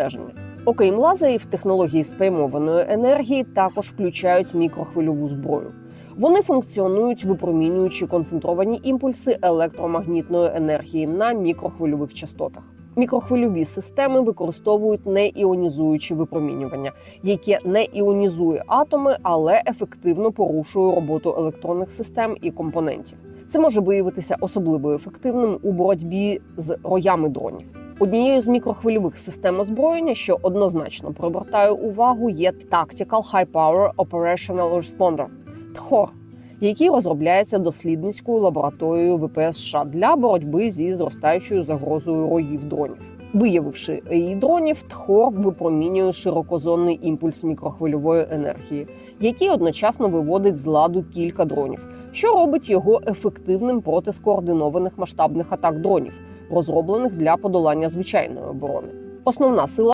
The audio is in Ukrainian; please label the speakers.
Speaker 1: стеження. Окрім лазерів, технології спрямованої енергії також включають мікрохвильову зброю. Вони функціонують, випромінюючи концентровані імпульси електромагнітної енергії на мікрохвильових частотах. Мікрохвильові системи використовують неіонізуюче випромінювання, яке не іонізує атоми, але ефективно порушує роботу електронних систем і компонентів. Це може виявитися особливо ефективним у боротьбі з роями дронів. Однією з мікрохвильових систем озброєння, що однозначно привертає увагу, є Tactical High Power Operational Responder ТХОР, який розробляється дослідницькою лабораторією ВПС США для боротьби зі зростаючою загрозою роїв дронів. Виявивши її дронів, ТХОР випромінює широкозонний імпульс мікрохвильової енергії, який одночасно виводить з ладу кілька дронів, що робить його ефективним проти скоординованих масштабних атак дронів, розроблених для подолання звичайної оборони. Основна сила